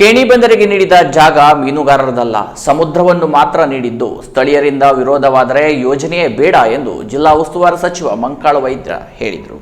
ಕೇಣಿ ಬಂದರಿಗೆ ನೀಡಿದ ಜಾಗ ಮೀನುಗಾರರದಲ್ಲ. ಸಮುದ್ರವನ್ನು ಮಾತ್ರ ನೀಡಿದ್ದು. ಸ್ಥಳೀಯರಿಂದ ವಿರೋಧವಾದರೆ ಯೋಜನೆಯೇ ಬೇಡ ಎಂದು ಜಿಲ್ಲಾ ಉಸ್ತುವಾರಿ ಸಚಿವ ಮಂಕಾಳ ವೈದ್ಯ ಹೇಳಿದರು.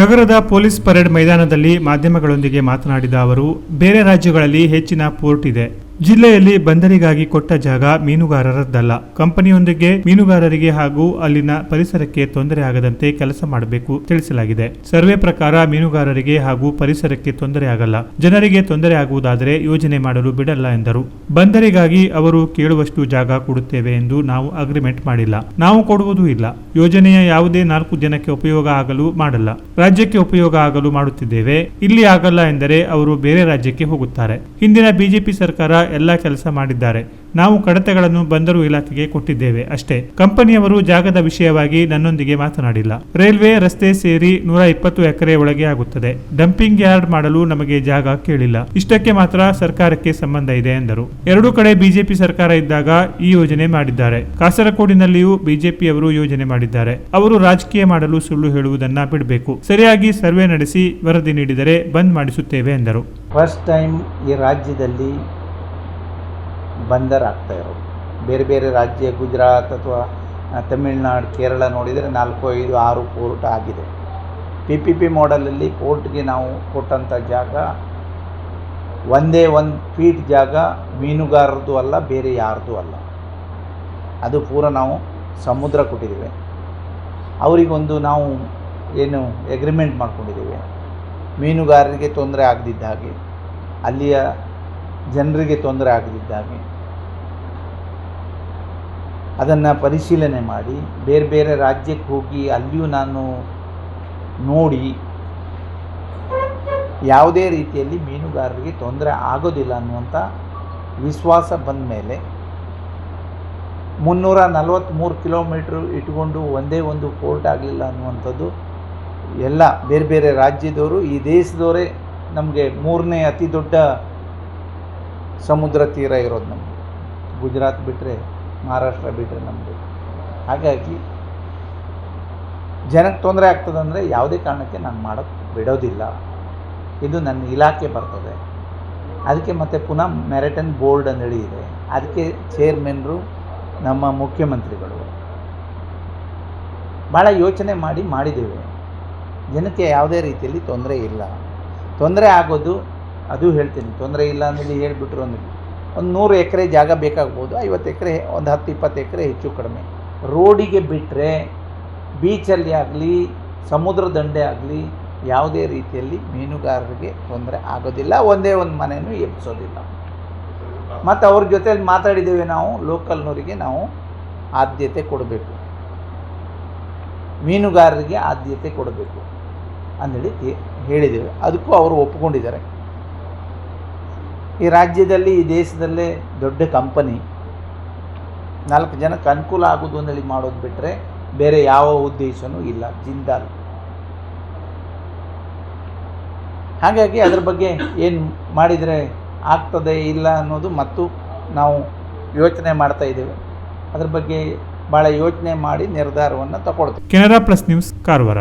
ನಗರದ ಪೊಲೀಸ್ ಪರೇಡ್ ಮೈದಾನದಲ್ಲಿ ಮಾಧ್ಯಮಗಳೊಂದಿಗೆ ಮಾತನಾಡಿದ ಅವರು, ಬೇರೆ ರಾಜ್ಯಗಳಲ್ಲಿ ಹೆಚ್ಚಿನ ಪೋರ್ಟ್ ಇದೆ. ಜಿಲ್ಲೆಯಲ್ಲಿ ಬಂದರಿಗಾಗಿ ಕೊಟ್ಟ ಜಾಗ ಮೀನುಗಾರರದ್ದಲ್ಲ. ಕಂಪನಿಯೊಂದಿಗೆ ಮೀನುಗಾರರಿಗೆ ಹಾಗೂ ಅಲ್ಲಿನ ಪರಿಸರಕ್ಕೆ ತೊಂದರೆ ಆಗದಂತೆ ಕೆಲಸ ಮಾಡಬೇಕು ತಿಳಿಸಲಾಗಿದೆ. ಸರ್ವೆ ಪ್ರಕಾರ ಮೀನುಗಾರರಿಗೆ ಹಾಗೂ ಪರಿಸರಕ್ಕೆ ತೊಂದರೆ ಆಗಲ್ಲ. ಜನರಿಗೆ ತೊಂದರೆ ಆಗುವುದಾದರೆ ಯೋಜನೆ ಮಾಡಲು ಬಿಡಲ್ಲ ಎಂದರು. ಬಂದರಿಗಾಗಿ ಅವರು ಕೇಳುವಷ್ಟು ಜಾಗ ಕೊಡುತ್ತೇವೆ ಎಂದು ನಾವು ಅಗ್ರಿಮೆಂಟ್ ಮಾಡಿಲ್ಲ. ನಾವು ಕೊಡುವುದೂ ಇಲ್ಲ. ಯೋಜನೆಯ ಯಾವುದೇ ನಾಲ್ಕು ಜನಕ್ಕೆ ಉಪಯೋಗ ಆಗಲು ಮಾಡಲ್ಲ. ರಾಜ್ಯಕ್ಕೆ ಉಪಯೋಗ ಆಗಲು ಮಾಡುತ್ತಿದ್ದೇವೆ. ಇಲ್ಲಿ ಆಗಲ್ಲ ಎಂದರೆ ಅವರು ಬೇರೆ ರಾಜ್ಯಕ್ಕೆ ಹೋಗುತ್ತಾರೆ. ಹಿಂದಿನ ಬಿಜೆಪಿ ಸರ್ಕಾರ ಎಲ್ಲ ಕೆಲಸ ಮಾಡಿದ್ದಾರೆ. ನಾವು ಕಡತೆಗಳನ್ನು ಬಂದರು ಇಲಾಖೆಗೆ ಕೊಟ್ಟಿದ್ದೇವೆ ಅಷ್ಟೇ. ಕಂಪನಿಯವರು ಜಾಗದ ವಿಷಯವಾಗಿ ನನ್ನೊಂದಿಗೆ ಮಾತನಾಡಿಲ್ಲ. ರೈಲ್ವೆ ರಸ್ತೆ ಸೇರಿ ನೂರ ಇಪ್ಪತ್ತು ಎಕರೆ ಒಳಗೆ ಆಗುತ್ತದೆ. ಡಂಪಿಂಗ್ ಯಾರ್ಡ್ ಮಾಡಲು ನಮಗೆ ಜಾಗ ಕೇಳಿಲ್ಲ. ಇಷ್ಟಕ್ಕೆ ಮಾತ್ರ ಸರ್ಕಾರಕ್ಕೆ ಸಂಬಂಧ ಇದೆ ಎಂದರು. ಎರಡೂ ಕಡೆ ಬಿಜೆಪಿ ಸರ್ಕಾರ ಇದ್ದಾಗ ಈ ಯೋಜನೆ ಮಾಡಿದ್ದಾರೆ. ಕಾಸರಗೋಡಿನಲ್ಲಿಯೂ ಬಿಜೆಪಿಯವರು ಯೋಜನೆ ಮಾಡಿದ್ದಾರೆ. ಅವರು ರಾಜಕೀಯ ಮಾಡಲು ಸುಳ್ಳು ಹೇಳುವುದನ್ನ ಬಿಡಬೇಕು. ಸರಿಯಾಗಿ ಸರ್ವೆ ನಡೆಸಿ ವರದಿ ನೀಡಿದರೆ ಬಂದ್ ಮಾಡಿಸುತ್ತೇವೆ ಎಂದರು. ಫಸ್ಟ್ ಟೈಮ್ ಈ ರಾಜ್ಯದಲ್ಲಿ ಬಂದರ್ ಆಗ್ತಾ ಇರೋದು. ಬೇರೆ ಬೇರೆ ರಾಜ್ಯ, ಗುಜರಾತ್ ಅಥವಾ ತಮಿಳ್ನಾಡು, ಕೇರಳ ನೋಡಿದರೆ ನಾಲ್ಕು, ಐದು, ಆರು ಪೋರ್ಟ್ ಆಗಿದೆ. ಪಿ ಪಿ ಪಿ ಮಾಡಲಲ್ಲಿ ಪೋರ್ಟ್ಗೆ ನಾವು ಕೊಟ್ಟಂಥ ಜಾಗ, ಒಂದೇ ಒಂದು ಫೀಟ್ ಜಾಗ ಮೀನುಗಾರರದು ಅಲ್ಲ, ಬೇರೆ ಯಾರದು ಅಲ್ಲ. ಅದು ಪೂರ ನಾವು ಸಮುದ್ರ ಕೊಟ್ಟಿದ್ದೇವೆ. ಅವರಿಗೊಂದು ನಾವು ಏನು ಎಗ್ರಿಮೆಂಟ್ ಮಾಡ್ಕೊಂಡಿದ್ದೇವೆ. ಮೀನುಗಾರರಿಗೆ ತೊಂದರೆ ಆಗದಿದ್ದ ಹಾಗೆ. ಅಲ್ಲಿಯ ಜನರಿಗೆ ತೊಂದರೆ ಆಗದಿದ್ದಾಗೆ ಅದನ್ನು ಪರಿಶೀಲನೆ ಮಾಡಿ, ಬೇರೆ ಬೇರೆ ರಾಜ್ಯಕ್ಕೆ ಹೋಗಿ ಅಲ್ಲಿಯೂ ನಾನು ನೋಡಿ ಯಾವುದೇ ರೀತಿಯಲ್ಲಿ ಮೀನುಗಾರರಿಗೆ ತೊಂದರೆ ಆಗೋದಿಲ್ಲ ಅನ್ನುವಂಥ ವಿಶ್ವಾಸ ಬಂದ ಮೇಲೆ ಮುನ್ನೂರ ನಲವತ್ತ್ಮೂರು ಕಿಲೋಮೀಟ್ರ್ ಇಟ್ಕೊಂಡು ಒಂದೇ ಒಂದು ಪೋರ್ಟ್ ಆಗಲಿಲ್ಲ ಅನ್ನುವಂಥದ್ದು ಎಲ್ಲ ಬೇರೆ ಬೇರೆ ರಾಜ್ಯದವರು ಈ ದೇಶದವರೇ ನಮಗೆ ಮೂರನೇ ಅತಿ ದೊಡ್ಡ ಸಮುದ್ರ ತೀರ ಇರೋದು ನಮ್ಮದು ಗುಜರಾತ್ ಬಿಟ್ಟರೆ ಮಹಾರಾಷ್ಟ್ರ ಬಿಟ್ಟರೆ ನಮ್ಮದು ಹಾಗಾಗಿ ಜನಕ್ಕೆ ತೊಂದರೆ ಆಗ್ತದಂದರೆ ಯಾವುದೇ ಕಾರಣಕ್ಕೆ ನಾನು ಮಾಡೋಕ್ಕೆ ಬಿಡೋದಿಲ್ಲ. ಇದು ನನ್ನ ಇಲಾಖೆ ಬರ್ತದೆ. ಅದಕ್ಕೆ ಮತ್ತೆ ಪುನಃ ಮೆರಿಟನ್ ಬೋರ್ಡ್ ಅಂದೇಳಿ ಇದೆ. ಅದಕ್ಕೆ ಚೇರ್ಮನ್ರು ನಮ್ಮ ಮುಖ್ಯಮಂತ್ರಿಗಳು. ಭಾಳ ಯೋಚನೆ ಮಾಡಿ ಮಾಡಿದ್ದೇವೆ. ಜನಕ್ಕೆ ಯಾವುದೇ ರೀತಿಯಲ್ಲಿ ತೊಂದರೆ ಇಲ್ಲ. ತೊಂದರೆ ಆಗೋದು ಅದು ಹೇಳ್ತೀನಿ, ತೊಂದರೆ ಇಲ್ಲ ಅಂದೇಳಿ ಹೇಳಿಬಿಟ್ರು ಅಂದ್ರೆ ಒಂದು ನೂರು ಎಕರೆ ಜಾಗ ಬೇಕಾಗ್ಬೋದು, ಐವತ್ತು ಎಕರೆ, ಒಂದು ಹತ್ತು ಇಪ್ಪತ್ತು ಎಕರೆ ಹೆಚ್ಚು ಕಡಿಮೆ. ರೋಡಿಗೆ ಬಿಟ್ಟರೆ ಬೀಚಲ್ಲಿ ಆಗಲಿ ಸಮುದ್ರ ದಂಡೆ ಆಗಲಿ ಯಾವುದೇ ರೀತಿಯಲ್ಲಿ ಮೀನುಗಾರರಿಗೆ ತೊಂದರೆ ಆಗೋದಿಲ್ಲ, ಒಂದೇ ಒಂದು ಮನೆಯೂ ಎಬ್ಸೋದಿಲ್ಲ ಮತ್ತು ಅವ್ರ ಜೊತೆಯಲ್ಲಿ ಮಾತಾಡಿದ್ದೇವೆ ನಾವು, ಲೋಕಲ್ನವರಿಗೆ ನಾವು ಆದ್ಯತೆ ಕೊಡಬೇಕು. ಮೀನುಗಾರರಿಗೆ ಆದ್ಯತೆ ಕೊಡಬೇಕು ಅಂದೇಳಿ ಹೇಳಿದ್ದೇವೆ. ಅದಕ್ಕೂ ಅವರು ಒಪ್ಪಿಕೊಂಡಿದ್ದಾರೆ ಈ ರಾಜ್ಯದಲ್ಲಿ, ಈ ದೇಶದಲ್ಲೇ ದೊಡ್ಡ ಕಂಪನಿ ನಾಲ್ಕು ಜನಕ್ಕೆ ಅನುಕೂಲ ಆಗೋದು ಅಂತೇಳಿ ಮಾಡೋದು ಬಿಟ್ಟರೆ ಬೇರೆ ಯಾವ ಉದ್ದೇಶವೂ ಇಲ್ಲ. ಜಿಂದಾಲ್. ಹಾಗಾಗಿ ಅದ್ರ ಬಗ್ಗೆ ಏನು ಮಾಡಿದರೆ ಆಗ್ತದೆ ಇಲ್ಲ ಅನ್ನೋದು ಮತ್ತು ನಾವು ಯೋಚನೆ ಮಾಡ್ತಾ ಇದ್ದೇವೆ. ಅದ್ರ ಬಗ್ಗೆ ಭಾಳ ಯೋಚನೆ ಮಾಡಿ ನಿರ್ಧಾರವನ್ನು ತಗೊಳ್ತೀವಿ. Canara plus news Karwar.